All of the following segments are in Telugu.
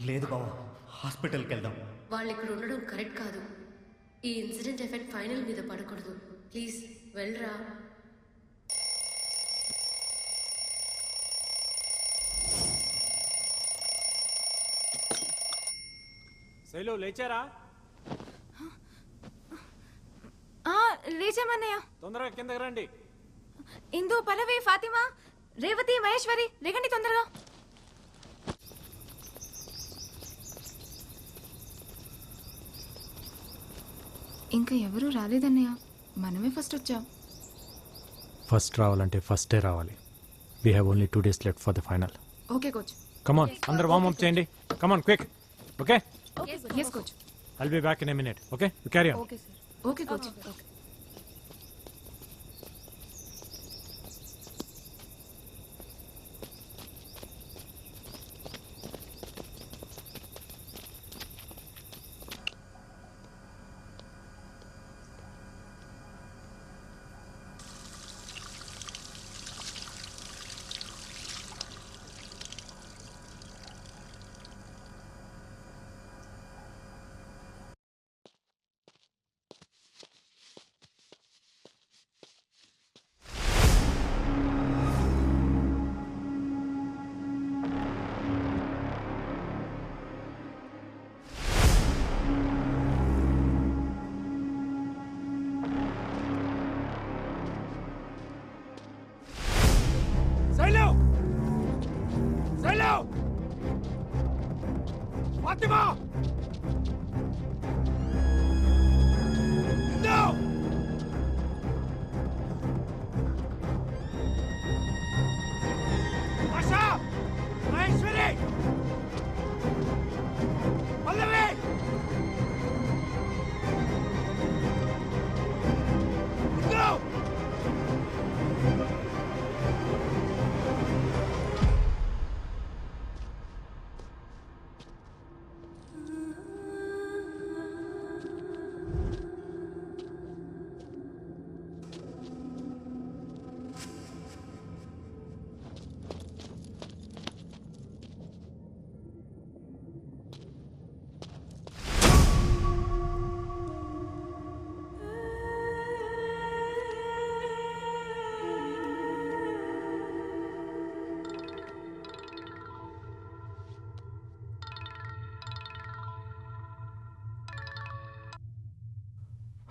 లేదు బావ హాస్పిటల్కి వెళ్దాం. వాళ్ళు ఇక్కడ ఉండడం కరెక్ట్ కాదు. ఈ ఇన్సిడెంట్ ఎఫెక్ట్ ఫైనల్ మీద పడకూడదు. ప్లీజ్ వెళ్ళరా. శైలు లేచారా? ఆ, లేచామన్నయ్య. తొందరగా కిందకి రండి. ఇందు పల్లవి ఫాతిమా రేవతి మహేశ్వరి లేకండి తొందరగా. ఇంకా ఎవరూ రాలేదన్నయ్య. మనమే ఫస్ట్ వచ్చాం. ఫస్ట్ రావాలంటే ఫస్టే రావాలి. We have only two days left for the final okay coach come on అందరు వార్మ్ అప్ చేయండి. Come on quick okay yes coach I'll be back in a minute okay carry on okay coach Fatima No!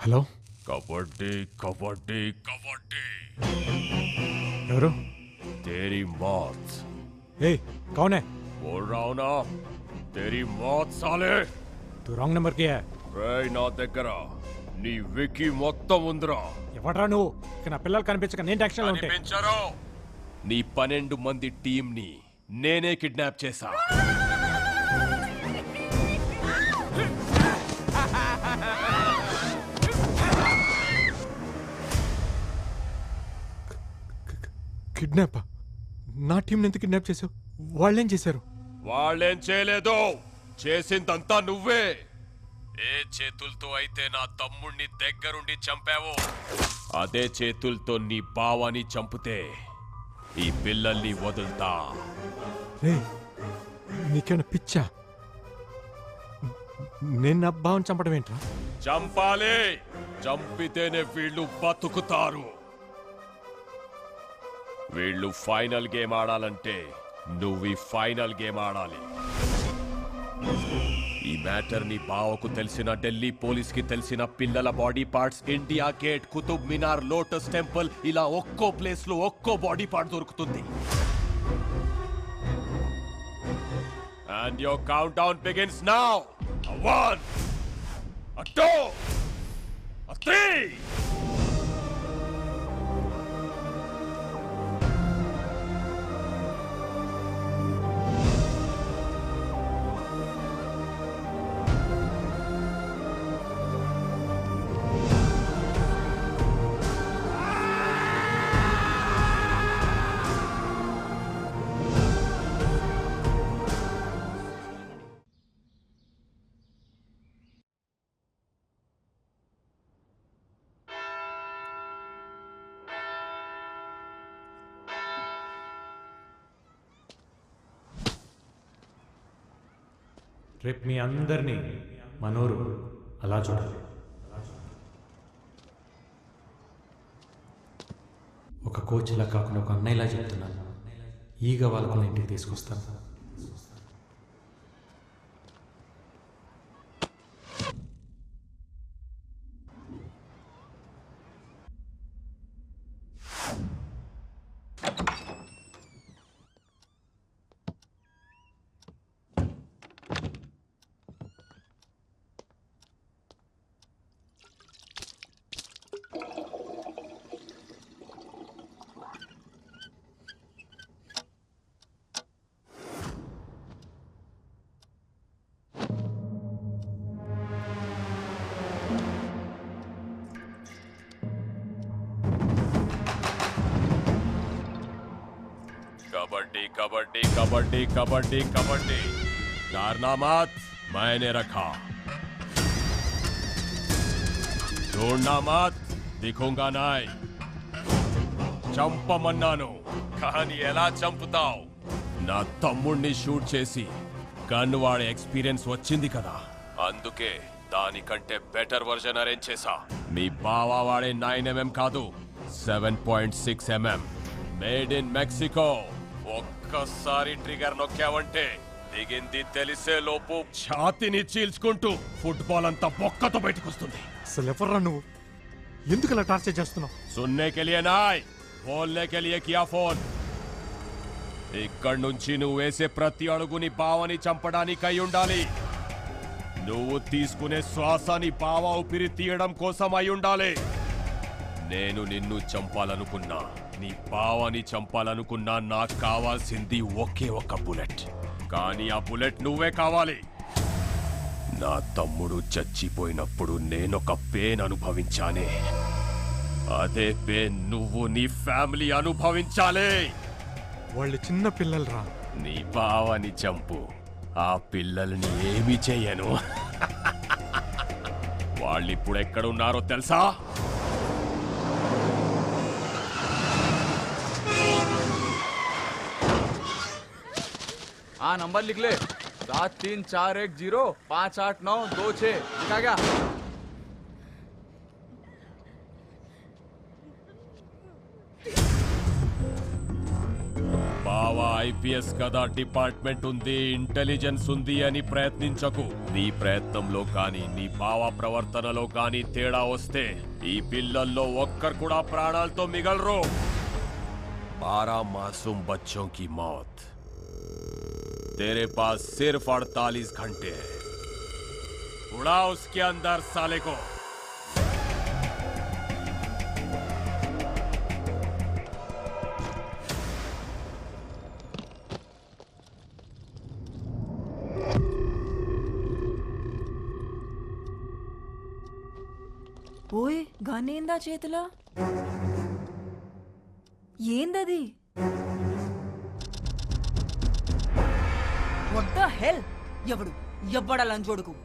Hello kabaddi kabaddi kabaddi ఎవరు तेरी मौत ఏ కౌన్ హై बोल रहा हूं ना तेरी मौत साले తు రాంగ్ నెంబర్ కి హై రే నా దగ్గర నీ వికి మొత్తం ఉందిరా ఎవడ్రా నువ్వు ఇక నా పిల్లలు కనిపించక నేను టెన్షన్లో ఉంటే కనిపించరు నీ పన్నెండు మంది టీం ని నేనే కిడ్నాప్ చేశా కిడ్నాప్? నా టీంని ఎందుకు కిడ్నాప్ చేసావు వాళ్ళేం చేశారు? వాళ్ళేం చేయలేదు. చేసిందంతా నువ్వే. ఏ చేతులతో అయితే నా తమ్ముణ్ణి దగ్గరుండి చంపావో అదే చేతులతో నీ బావని చంపితే ఈ పిల్లల్ని వదులుతా. రే నీకేమైనా పిచ్చా? నేను నా భావం చంపడం ఏంట్రా చంపాలి. చంపితేనే వీళ్ళు బతుకుతారు. వీళ్ళు ఫైనల్ గేమ్ ఆడాలంటే నువ్వు ఈ ఫైనల్ గేమ్ ఆడాలి. ఈ మ్యాటర్ నీ బావకు తెలిసిన ఢిల్లీ పోలీస్కి తెలిసిన పిల్లల body parts India Gate Qutub Minar Lotus Temple ఇలా ఒక్కో ప్లేస్లో ఒక్కో బాడీ పార్ట్ దొరుకుతుంది. And your countdown begins now one two three రేపు మీ అందరినీ మనోరు అలా చూడాలి. ఒక కోచ్ ఇలా కాకుండా ఒక అన్నయ్యలా చెప్తున్నాను. ఈగ వాళ్ళకు ఇంటికి తీసుకొస్తాను. कबड्डी कबड्डी कबड्डी कबड्डी कबड्डी कारनामात मैंने रखा ढूंढना मत दिखूंगा नाय చంపమన్నాను కానీ ఎలా చంపుతావు నా తమ్ముణ్ణి షూట్ చేసి గన్ వాడే ఎక్స్పీరియన్స్ వచ్చింది కదా అందుకే దానికంటే బెటర్ వర్జన్ అరేంజ్ చేసా మీ బావా వాడే నైన్ ఎంఎం కాదు seven point six mm made in Mexico ఒక్కసారి ట్రిగర్ నొక్కావంటే దిగింది తెలిసే లోపు ఛాతిని చీల్చుకుంటూ ఫుట్బాల్ అంతా బొక్కతో బయటకొస్తుంది. అసలు ఎవర్రా నువ్వు? ఎందుకు ఇలా టార్చర్ చేస్తున్నావు? సున్నేకెలియ నాయ్ ఫోన్లే కెలియే కియా ఫోన్. ఇక్కడి నుంచి నువ్వు వేసే ప్రతి అడుగుని బావని చంపడానికి అయి ఉండాలి. నువ్వు తీసుకునే శ్వాసని బావా ఊపిరి తీయడం కోసం అయి ఉండాలి. నేను నిన్ను చంపాలనుకున్నా నీ బావని చంపాలనుకున్నా నాకు కావాల్సింది ఒకే ఒక్క బుల్లెట్. కానీ ఆ బుల్లెట్ నువ్వే కావాలి. నా తమ్ముడు చచ్చిపోయినప్పుడు నేనొక పేన్ అనుభవించానే. అదే పేన్ నువ్వు నీ ఫ్యామిలీ అనుభవించాలి. వాళ్ళు చిన్న పిల్లలు రా నీ బావని చంపు. ఆ పిల్లల్ని ఏమి చెయ్యను వాళ్ళిప్పుడు ఎక్కడున్నారో తెలుసా? हाँ नंबर लिख ले सात तीन चार एक जीरो पाँच आठ नौ दो छः लिखा क्या బావా ఐపీఎస్ కదా డిపార్ట్మెంట్ ఉంది ఇంటెలిజెన్స్ ఉంది అని ప్రయత్నించకు నీ ప్రయత్నంలో కానీ నీ బావ ప్రవర్తనలో కానీ తేడా వస్తే ఈ పిల్లల్లో ఒక్కరు కూడా ప్రాణాలతో మిగలరు बारह मासूम बच्चों की मौत तेरे पास सिर्फ 48 घंटे हैं उड़ा उसके अंदर साले को ఓయ్ గనేందా చేతిలో ఏందది వద్ద హెల్ ఎవడు? ఎవ్వడ లంచోడుకు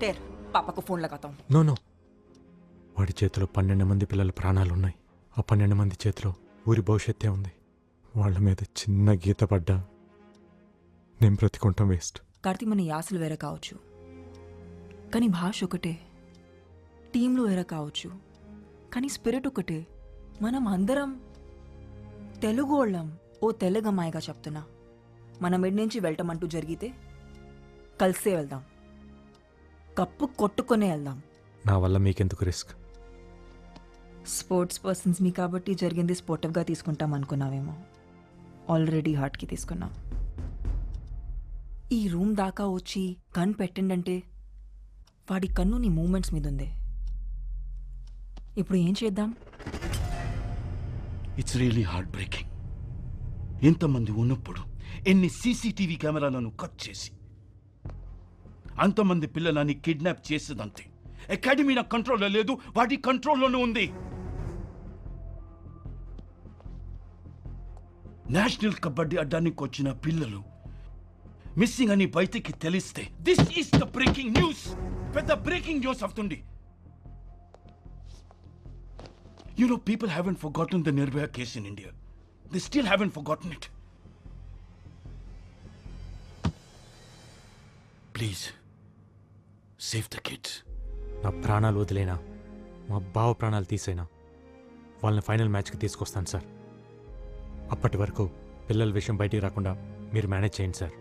టేర్ పాపకు ఫోన్ల కథం నో నో వాడి చేతిలో పన్నెండు మంది పిల్లల ప్రాణాలు ఉన్నాయి ఆ పన్నెండు మంది చేతిలో ఊరి భవిష్యత్తే ఉంది. వాళ్ళ మీద చిన్న గీత పడ్డా. నేను బ్రతికుంటాం వేస్ట్. కార్తీ మన యాసలు వేరే కావచ్చు. కానీ భాష ఒకటే. టీంలో వేరే కావచ్చు. కానీ స్పిరిట్ ఒకటే. మనం అందరం తెలుగు వాళ్ళం. ఓ తెలుగమ్మాయిగా చెప్తున్నా. మన మిడ్ నుంచి వెళ్ళటమంటూ జరిగితే కలిసే వెళ్దాం. కప్పు కొట్టుకొనే వెళ్దాం. నా వల్ల మీకెందుకు రిస్క్? స్పోర్ట్స్ పర్సన్స్ మీ కాబట్టి జరిగింది స్పోర్టివ్గా తీసుకుంటాం అనుకున్నావేమో. ఆల్రెడీ హార్ట్కి తీసుకున్నాం. ఈ రూమ్ దాకా వచ్చి కన్ పెట్టిండంటే వాడి కన్ను నీ మూమెంట్స్ మీద ఉంది ఇప్పుడు ఏం చేద్దాం? ఇట్స్ రియలీ హార్ట్ బ్రేకింగ్ ఎంతమంది ఉన్నప్పుడు ఎన్ని సీసీటీవీ కెమెరాలను కట్ చేసి అంతమంది పిల్లలని కిడ్నాప్ చేసేదంతే. అకాడమీ నా కంట్రోల్లో లేదు వాటి కంట్రోల్లోనే ఉంది. నేషనల్ కబడ్డీ అడ్డానికి వచ్చిన పిల్లలు మిస్సింగ్ అని బయటికి తెలిస్తే this is the breaking news పెద్ద బ్రేకింగ్ న్యూస్ అవుతుంది. You know, people haven't forgotten the Nirbhaya case in India. They still haven't forgotten it please. Save the kids నా ప్రాణాలు వదిలేనా? మా బావ ప్రాణాలు తీసేనా? వాళ్ళని ఫైనల్ మ్యాచ్కి తీసుకొస్తాను సార్. అప్పటి వరకు పిల్లల విషయం బయటికి రాకుండా మీరు మేనేజ్ చేయండి సార్.